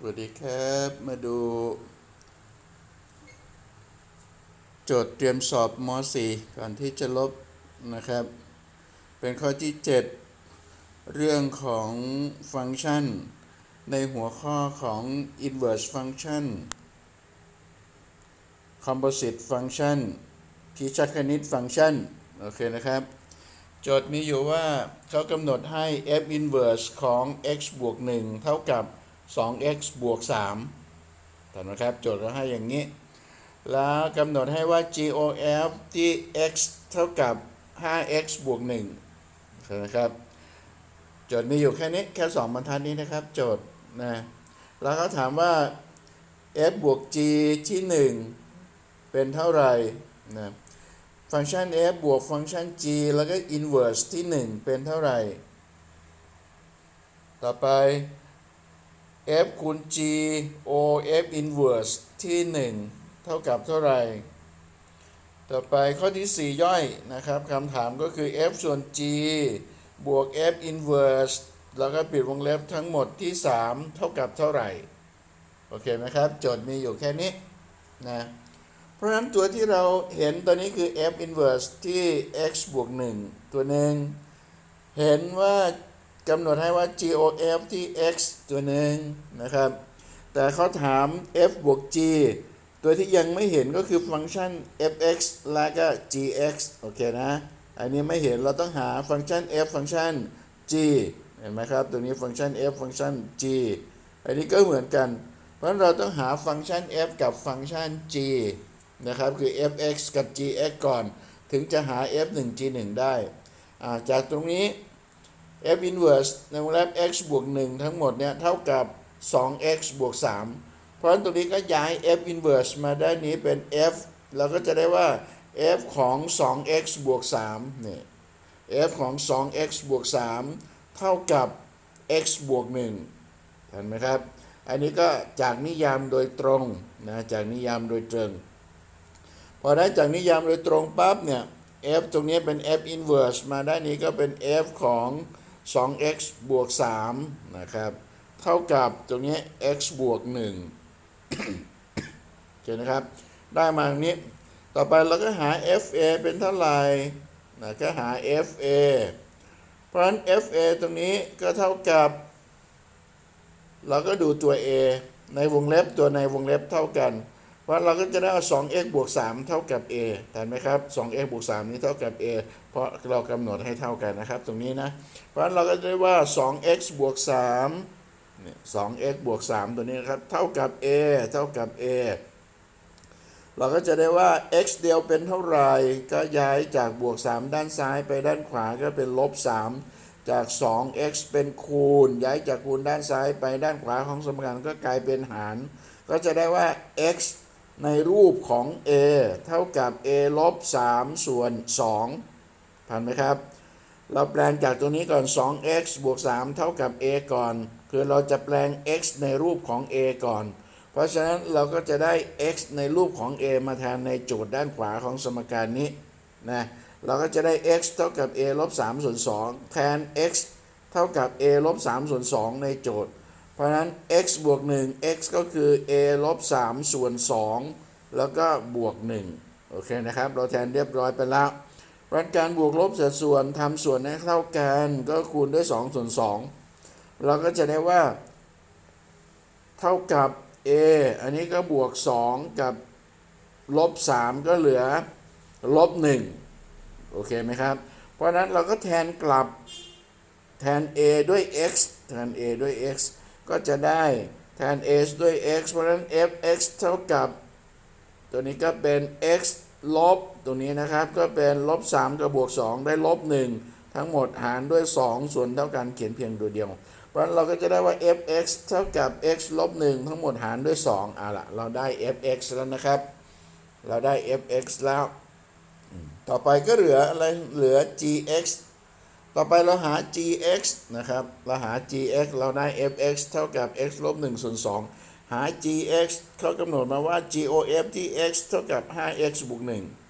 สวัสดีครับ มาดู โจทย์เตรียมสอบม .4 ก่อนที่จะลบนะครับ เป็นข้อที่ 7 เรื่องของฟังก์ชัน ในหัวข้อของ inverse function composite function ที่ชัดคณิตฟังก์ชัน โอเคนะครับ โจทย์มีอยู่ว่าเขากำหนดให้ f inverse ของ x บวก 1 เท่ากับ 2x บวก3ถูกไหมครับ โจทย์เขาให้อย่างนี้ แล้วกำหนดให้ว่า GOF ที่ x เท่ากับ 5x บวก1ถูกไหมครับ โจทย์มีอยู่แค่นี้ แค่ 2 บรรทัดนี้นะครับ โจทย์นะ แล้วเขาถามว่า f บวก g ที่ 1 เป็นเท่าไหร่นะฟังก์ชัน f บวกฟังก์ชัน g แล้วก็ inverse ที่ 1 เป็นเท่าไหร่ ต่อไป f คูณ g o f inverse ที่ 1 เท่ากับเท่าไหร่ ต่อไปข้อที่ 4 ย่อยนะครับคำถามก็คือ f ส่วน g บวก f inverse แล้วก็ปิดวงเล็บทั้งหมดที่ 3 เท่ากับเท่าไหร่ โอเคไหมครับ โจทย์มีอยู่แค่นี้นะเพราะฉะนั้นตัวที่เราเห็นตัวนี้คือ f inverse ที่ x บวก 1 ตัวหนึ่ง เห็นว่า กำหนดให้ว่า GOF ที่ x ตัวหนึ่งนะครับ แต่เขาถาม f บวก g ตัวที่ยังไม่เห็นก็คือฟังก์ชัน fx และก็ gx โอเคนะ อันนี้ไม่เห็นเราต้องหาฟังก์ชัน f ฟังก์ชัน g เห็นไหมครับ ตัวนี้ฟังก์ชัน f ฟังก์ชัน g อันนี้ก็เหมือนกัน เพราะนั้นเราต้องหาฟังก์ชัน f กับฟังก์ชัน g นะครับ คือ fx กับ gx ก่อน ถึงจะหา f 1 g 1ได้ จากตรงนี้ f inverse ในวงเล็บ x บวก 1 ทั้งหมดเนี่ยเท่ากับ 2x บวก 3 เพราะฉะนั้นตรงนี้ก็ย้าย f inverse มาด้านนี้เป็น f เราก็จะได้ว่า f ของ 2x บวก3เนี่ย f ของ 2x บวก 3 เท่ากับ x บวก1เห็นไหมครับ อันนี้ก็จากนิยามโดยตรงนะจากนิยามโดยตรงพอได้จากนิยามโดยตรงปั๊บเนี่ย f ตรงนี้เป็น f inverse มาด้านนี้ก็เป็น f ของ 2x บวก3นะครับ เท่ากับตรงนี้ x บวก1โอเคนะครับ ได้มาตรงนี้ ต่อไปเราก็หา fa เป็นเท่าไหร่นะก็หา fa เพราะฉะนั้น fa ตรงนี้ก็เท่ากับ เราก็ดูตัว a ในวงเล็บตัวในวงเล็บเท่ากัน เพราะเราก็จะได้เอา 2x บวก 3 เท่ากับ a เห็นไหมครับ 2x บวก 3 นี้เท่ากับ a เพราะเรากำหนดให้เท่ากันนะครับ ตรงนี้นะ เพราะนั้นเราก็จะได้ว่า 2x บวก3นี่ 2x บวก 3 ตัวนี้นะครับ เท่ากับ a เท่ากับ a เราก็จะได้ว่า x เดียวเป็นเท่าไหร่ ก็ย้ายจากบวก 3 ด้านซ้ายไปด้านขวาก็เป็นลบ 3 จาก 2x เป็นคูณ ย้ายจากคูณด้านซ้ายไปด้านขวาของสมการก็กลายเป็นหาร ก็จะได้ว่า x ในรูปของ a เท่ากับ a ลบ3ส่วน2ทันไหมครับ เราแปลงจากตัวนี้ก่อน 2x บวก 3 เท่ากับ a ก่อน คือเราจะแปลง x ในรูปของ a ก่อน เพราะฉะนั้นเราก็จะได้ x ในรูปของ a มาแทนในโจทย์ด้านขวาของสมการนี้นะเราก็จะได้ x เท่ากับ a ลบ3ส่วน2แทน x เท่ากับ a ลบ3ส่วน2ในโจทย์ เพราะนั้น x บวก 1 x ก็คือ a ลบ3ส่วน 2 แล้วก็บวก 1 โอเคนะครับ เราแทนเรียบร้อยไปแล้วเพราะฉะนั้นการบวกลบเศษส่วนทำส่วนให้เท่ากันก็คูณด้วย 2 ส่วน 2 เราก็จะได้ว่า เท่ากับ a อันนี้ก็บวก 2 กับลบ 3 ก็เหลือลบ 1 โอเคไหมครับ เพราะนั้นเราก็แทนกลับแทน a ด้วย x แทน a ด้วย x ก็จะได้แทน a ด้วย x เพราะฉะนั้น fx เท่ากับ ตัวนี้ก็เป็น x ลบตรงนี้นะครับก็เป็นลบ3กับบวก 2 ได้ลบ 1 ทั้งหมดหารด้วย 2 ส่วนเท่ากันเขียนเพียงตัวเดียว เพราะฉะนั้นเราก็จะได้ว่า fx เท่ากับ x ลบ 1 ทั้งหมดหารด้วย 2อะละเราได้ fx แล้วนะครับ เราได้ fx แล้ว ต่อไปก็เหลืออะไรเหลือ gx ต่อไปเราหา gx นะครับ เราหา gx เราได้ fx เท่ากับ x ลบ1ส่วน2หา gx เขากำหนดมาว่า gof ที่ x เท่ากับ 5x บวก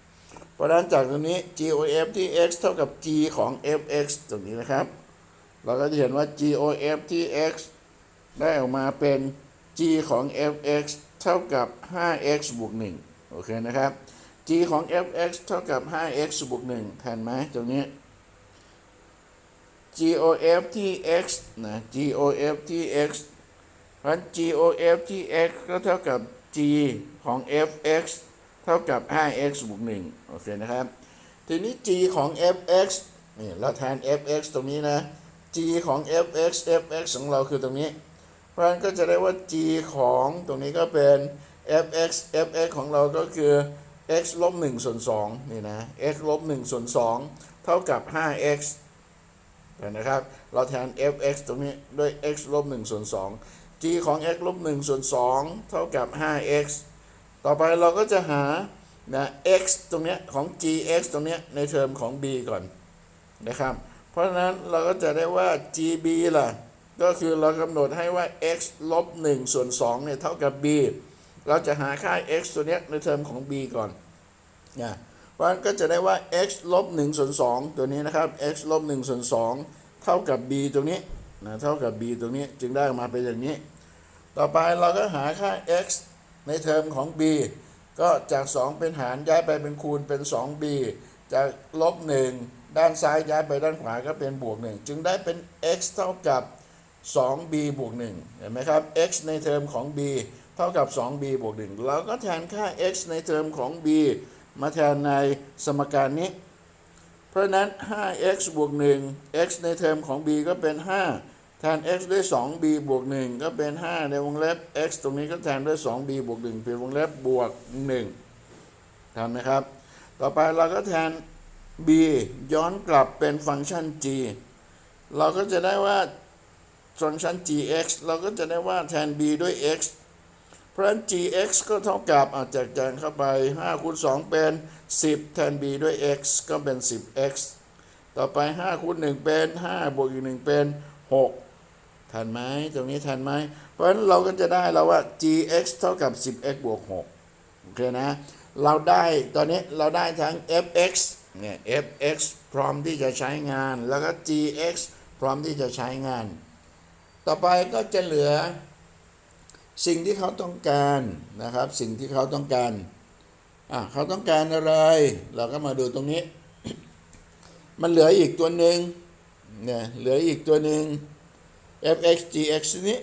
1เพราะฉะนั้นจากตรงนี้ gof ที่ x เท่ากับ g ของ fx ตรงนี้นะครับ เราก็จะเห็นว่า gof ที่ x ได้ออกมาเป็น g ของ f(x) เท่ากับ 5x บวก1โอเคนะครับ g ของ f(x) เท่ากับ 5x บวก1ทันไหมตรงนี้ gof ที่ x นะ gof ที่ x เพราะงั้น gof ที่ x ก็เท่ากับ g ของ fx เท่ากับ 5x บวก1โอเคนะครับ ทีนี้ g ของ fx นี่เราแทน fx ตรงนี้นะ g ของ fx fx ของเราคือตรงนี้ เพราะฉะนั้นก็จะได้ว่า g ของตรงนี้ก็เป็น fx fx ของเราก็คือ x ลบ1ส่วน2นี่นะ x ลบ1ส่วน2เท่ากับ 5x นนะครับ เราแทน fx ตรงนี้ด้วย x ลบ1ส่วน2 g ของ x ลบ1ส่วน2เท่ากับ 5x ต่อไปเราก็จะหานะ x ตรงนี้ของ gx ตรงนี้ในเทอมของ b ก่อนนะครับ เพราะฉะนั้นเราก็จะได้ว่า gb ล่ะ ก็คือเรากำหนดให้ว่า x ลบ1ส่วน2เนี่ยเท่ากับ b เราจะหาค่า x ตัวนี้ในเทอมของ b ก่อนนะ เพราะนั้นก็จะได้ว่า x ลบ1ส่วน2ตัวนี้นะครับ x ลบ1ส่วน2เท่ากับ b ตรงนี้นะเท่ากับ b ตรงนี้จึงได้มาเป็นอย่างนี้ ต่อไปเราก็หาค่า x ในเทอมของ b ก็จาก 2 เป็นหารย้ายไปเป็นคูณเป็น 2b จากลบ 1 ด้านซ้ายย้ายไปด้านขวาก็เป็นบวก 1 จึงได้เป็น x เท่ากับ 2b บวก1เห็นไหมครับ x ในเทอมของ b เท่ากับ 2b บวก1เราก็แทนค่า x ในเทอมของ b มาแทนในสมการนี้ เพราะนั้น 5x บวก1 x ในเทอมของ b ก็เป็น 5 แทน x ด้วย 2b บวก 1 ก็เป็น 5 ในวงเล็บ x ตรงนี้ก็แทนด้วย 2b บวก1เป็นวงเล็บบวก1ทำนะครับ ต่อไปเราก็แทน b ย้อนกลับเป็นฟังก์ชัน g เราก็จะได้ว่าฟังก์ชัน gx เราก็จะได้ว่าแทน b ด้วย x เพราะฉะนั้น gx ก็เท่ากับอาจจากแจงเข้าไป5คูณ2เป็น 10 แทน b ด้วย x ก็เป็น 10x ต่อไป5คูณ1เป็น5บวกอีก1เป็น 6 ทันไหมตรงนี้ทันไหมเพราะฉะนั้นเราก็จะได้แล้วว่า gx เท่ากับ 10x บวก6โอเคนะ เราได้ตอนนี้เราได้ทั้ง fx เนี่ย fx พร้อมที่จะใช้งานแล้วก็ gx พร้อมที่จะใช้งาน ต่อไปก็จะเหลือ สิ่งที่เขาต้องการนะครับ สิ่งที่เขาต้องการอะเขาต้องการอะไร เราก็มาดูตรงนี้ มันเหลืออีกตัวหนึ่งเนี่ยเหลืออีกตัวหนึ่ง fx gx นี้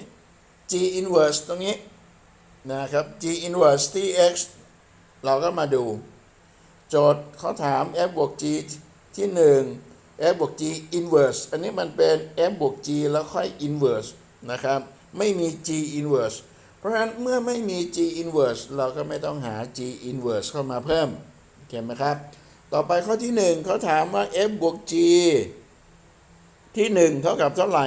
g inverse ตรงนี้นะครับ g inverse tx เราก็มาดู โจทย์เขาถาม f บวก g ที่ 1 f บวก g inverse อันนี้มันเป็น f บวก g แล้วค่อย inverse นะครับ ไม่มี g inverse เพราะฉะนั้นเมื่อไม่มี g inverse เราก็ไม่ต้องหา g inverse เข้ามาเพิ่มเห็นไหมครับ ต่อไปข้อที่ 1เขาถามว่า f บวก g ที่ 1 เท่ากับเท่าไหร่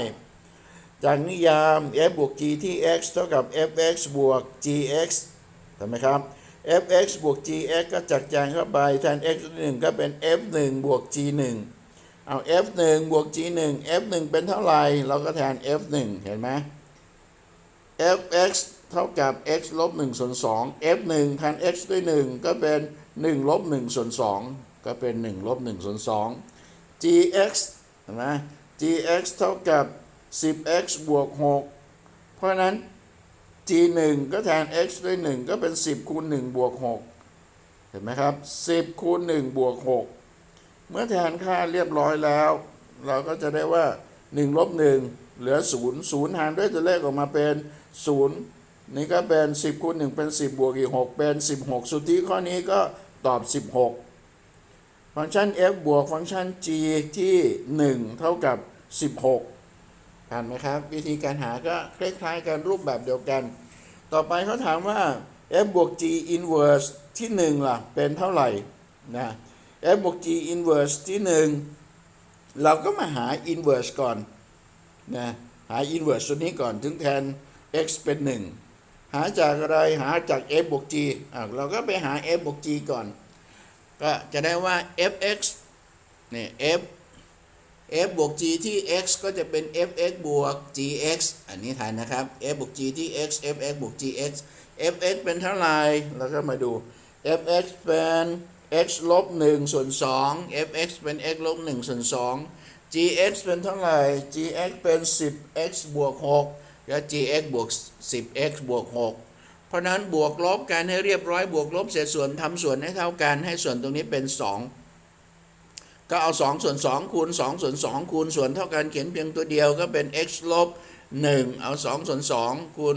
จากนิยาม f บวก g ที่ x เท่ากับ fx บวก gx ถูกไหมครับ fx บวก gx ก็จัดแจงเข้าไปแทน x 1ก็เป็น f1 บวก g1 เอา f1 บวก g1 f1 เป็นเท่าไหร่ เราก็แทน f1 เห็นไหม fx เท่ากับ x ลบ1ส่วน2 f1 แทน x ด้วย 1 ก็เป็น 1 ลบ1ส่วน2ก็เป็น 1 ลบ1ส่วน2 gx เห็นไหม gx เท่ากับ 10x บวก 6 เพราะฉะนั้น g 1ก็แทน x ด้วย 1 ก็เป็น 10 คูณ 1 บวก 6 เห็นไหมครับ 10 คูณ 1 บวก 6 เมื่อแทนค่าเรียบร้อยแล้ว เราก็จะได้ว่า 1 ลบ 1 เหลือ 0 0 หารด้วยตัวเลขออกมาเป็น 0 นี่ก็เป็น 10คูณ1เป็น 10 บวกอีก 6 เป็น 16 สุที่ข้อนี้ก็ตอบ 16 ฟังก์ชัน f บวกฟังก์ชัน g ที่ 1 เท่ากับ 16ผ่านไหมครับ วิธีการหาก็คล้ายๆกันรูปแบบเดียวกัน ต่อไปเขาถามว่า f บวก g inverse ที่ 1 ล่ะ เป็นเท่าไหร่นะ f บวก g inverse ที่ 1 เราก็มาหา inverse ก่อนนะหา inverse ตัวนี้ก่อนถึงแทน x เป็น 1 หาจากอะไรหาจาก f บวก g อะเราก็ไปหา f บวก g ก่อน ก็จะได้ว่า fx เนี่ย f f บวก g ที่ x ก็จะเป็น fx บวก gx อันนี้ทันนะครับ f บวก g ที่ x fx บวก gx fx เป็นเท่าไหร่เราก็มาดู fx เป็น x ลบ1ส่วน2 fx เป็น x ลบ1ส่วน2 gx เป็นเท่าไหร่ gx เป็น 10x บวก6 ก็ gx บวก 10x บวก 6 เพราะฉะนั้นบวกลบกันให้เรียบร้อยบวกลบเศษส่วนทำส่วนให้เท่ากันให้ส่วนตรงนี้เป็น 2 ก็เอา 2 ส่วน 2 คูณ 2 ส่วน 2 คูณส่วนเท่ากันเขียนเพียงตัวเดียวก็เป็น x ลบ 1 เอา 2 ส่วน 2 คูณ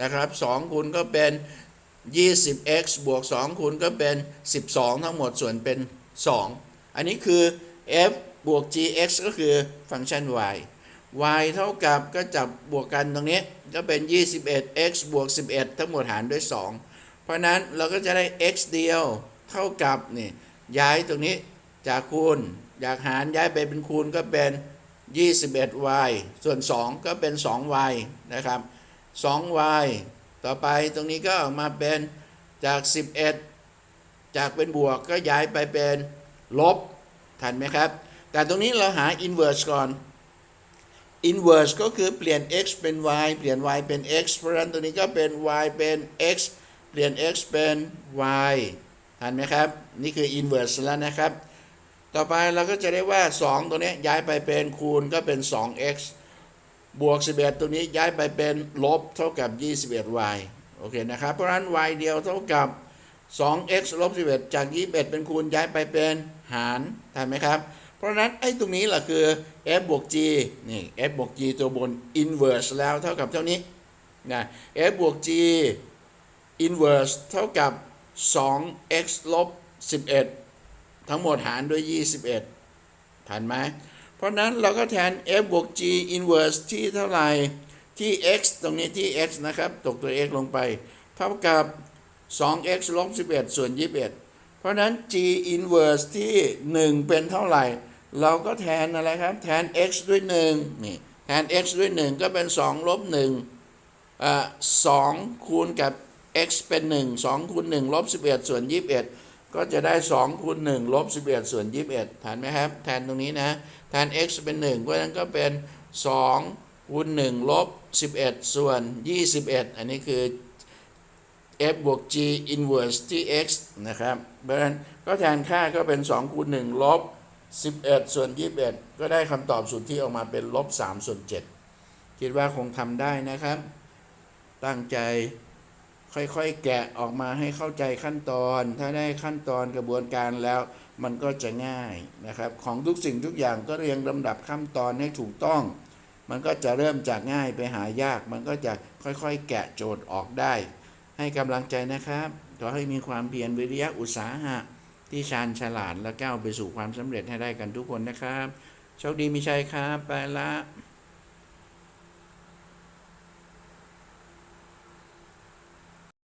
นะครับ 2 คูณก็เป็น 20x บวก 2 คูณก็เป็น 12 ทั้งหมดส่วนเป็น 2 อันนี้คือ f บวก gx ก็คือฟังก์ชัน y y เท่ากับก็จับบวกกันตรงนี้ก็เป็น 21x บวก 11 ทั้งหมดหารด้วย 2 เพราะนั้นเราก็จะได้ x เดียวเท่ากับนี่ย้ายตรงนี้จากคูณจากหารย้ายไปเป็นคูณก็เป็น 21y ส่วน 2 ก็เป็น 2y นะครับ 2y ต่อไปตรงนี้ก็ออกมาเป็นจาก 11 จากเป็นบวกก็ย้ายไปเป็นลบทันไหมครับ แต่ตรงนี้เราหา inverse ก่อน inverse ก็คือเปลี่ยน x เป็น y เปลี่ยน y เป็น x เพราะฉะนั้นตรงนี้ก็เป็น y เป็น x เปลี่ยน x เป็น y ทันไหมครับ นี่คือ inverse แล้วนะครับ ต่อไปเราก็จะได้ว่า 2 ตัวนี้ย้ายไปเป็นคูณก็เป็น 2x บวก 11 ตัวนี้ย้ายไปเป็นลบเท่ากับ 21y โอเคนะครับ เพราะฉะนั้น y เดียวเท่ากับ 2x ลบ 11 จาก 21 เป็นคูณย้ายไปเป็นหารทันไหมครับ ราะนั้นไอ้ตรงนี้แหละคือ f บวก g นี่ f บวก g ตัวบน inverse แล้วเท่ากับเท่านี้นะ f บวก g inverse เท่ากับ 2x ลบ 11 ทั้งหมดหารด้วย 21ทันไหมเพราะนั้นเราก็แทน f บวก g inverse ที่เท่าไหร่ ที่ x ตรงนี้ที่ x นะครับ ตกตัว x ลงไป เท่ากับ 2x ลบ 11 ส่วน 21 เพราะฉะนั้น g inverse ที่ 1 เป็นเท่าไหร่ เราก็แทนอะไรครับ แทน x ด้วย1นี่แทน x ด้วย 1 ก็เป็น 2 ลบ1อ่า2คูณกับ x เป็น 1 2คูณ1ลบ11 ส่วน 21 ก็จะได้ 2คูณ1ลบ11 ส่วน 21ทันไหมครับ แทนตรงนี้นะ แทน x เป็น 1 เพราะฉะนั้นก็เป็น 2คูณ1ลบ11 ส่วน 21 อันนี้คือ f บวก g inverse ที่ x นะครับ เพราะฉะนั้นก็แทนค่าก็เป็น 2คูณ1ลบ 11 ส่วน 21 ก็ได้คำตอบสุดที่ออกมาเป็นลบ3ส่วน7คิดว่าคงทำได้นะครับ ตั้งใจค่อยๆ แกะออกมาให้เข้าใจขั้นตอน ถ้าได้ขั้นตอนกระบวนการแล้วมันก็จะง่ายนะครับ ของทุกสิ่งทุกอย่างก็เรียงลำดับขั้นตอนให้ถูกต้อง มันก็จะเริ่มจากง่ายไปหายาก มันก็จะค่อยๆ แกะโจทย์ออกได้ ให้กำลังใจนะครับ ขอให้มีความเพียรวิริยะอุตสาหะ ที่ชาญฉลาดและก้าวไปสู่ความสำเร็จให้ได้กันทุกคนนะครับ โชคดีมีชัยครับ ไปละ